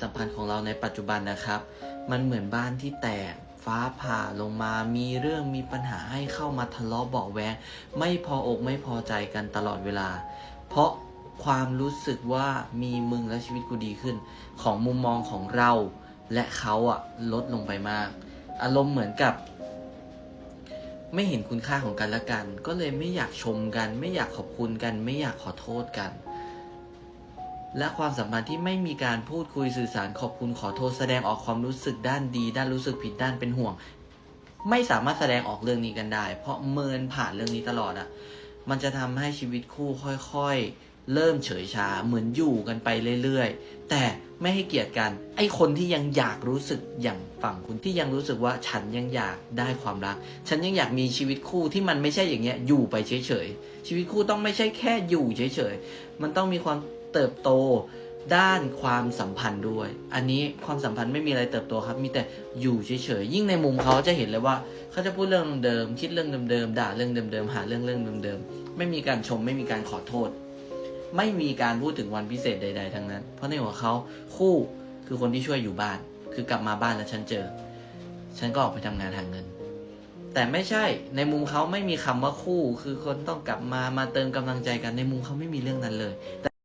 สัมพันธ์ของเราในปัจจุบันนะครับ มันเหมือนบ้านที่แตกฟ้าผ่าลงมามีเรื่องมีปัญหาให้เข้ามาทะเลาะเบาะแวงไม่พออกไม่พอใจกันตลอดเวลา เพราะความรู้สึกว่ามีมึงและชีวิตกูดีขึ้น ของมุมมองของเรา และเขาอะลดลงไปมาก อารมณ์เหมือนกับ ไม่เห็นคุณค่าของกันและกัน ก็เลยไม่อยากชมกัน ไม่อยากขอบคุณกัน ไม่อยากขอโทษกัน และความสัมพันธ์ที่ไม่มีการพูดคุยสื่อสารขอบคุณขอโทษแสดงออกความรู้สึกด้านดี ด้านรู้สึกผิดด้านเป็นห่วง ไม่สามารถแสดงออกเรื่องนี้กันได้ เพราะเมินผ่านเรื่องนี้ตลอดอะ่ะ มันจะทำให้ชีวิตคู่ค่อยๆ เริ่มเฉยชาเหมือนอยู่กันไปเรื่อยๆ แต่ไม่ให้เกียรติกัน ไอ้คนที่ยังอยากรู้สึกอย่างฝั่งคุณที่ยังรู้สึกว่าฉันยังอยากได้ความรัก ฉันยังอยากมีชีวิตคู่ที่มันไม่ใช่อย่างเงี้ยอยู่ไปเฉยๆชีวิตคู่ต้องไม่ใช่แค่อยู่เฉยๆมันต้องมีความ เติบโตด้านความสัมพันธ์ด้วย อันนี้ความสัมพันธ์ไม่มีอะไรเติบโตครับ มีแต่อยู่เฉยๆ ยิ่งในมุมเขาจะเห็นเลยว่าเขาจะพูดเรื่องเดิม คิดเรื่องเดิมๆ ด่าเรื่องเดิมๆ หาเรื่องเรื่องเดิมๆ ไม่มีการชม ไม่มีการขอโทษ ไม่มีการพูดถึงวันพิเศษใด ๆ ทั้งนั้น เพราะในหัวเขาคู่คือคนที่ช่วยอยู่บ้าน คือกลับมาบ้านแล้วฉันเจอ ฉันก็ออกไปทำงานหาเงิน แต่ไม่ใช่ ในมุมเขาไม่มีคำว่าคู่ คือคนต้องกลับมา มาเติมกำลังใจกัน ในมุมเขาไม่มีเรื่องนั้นเลย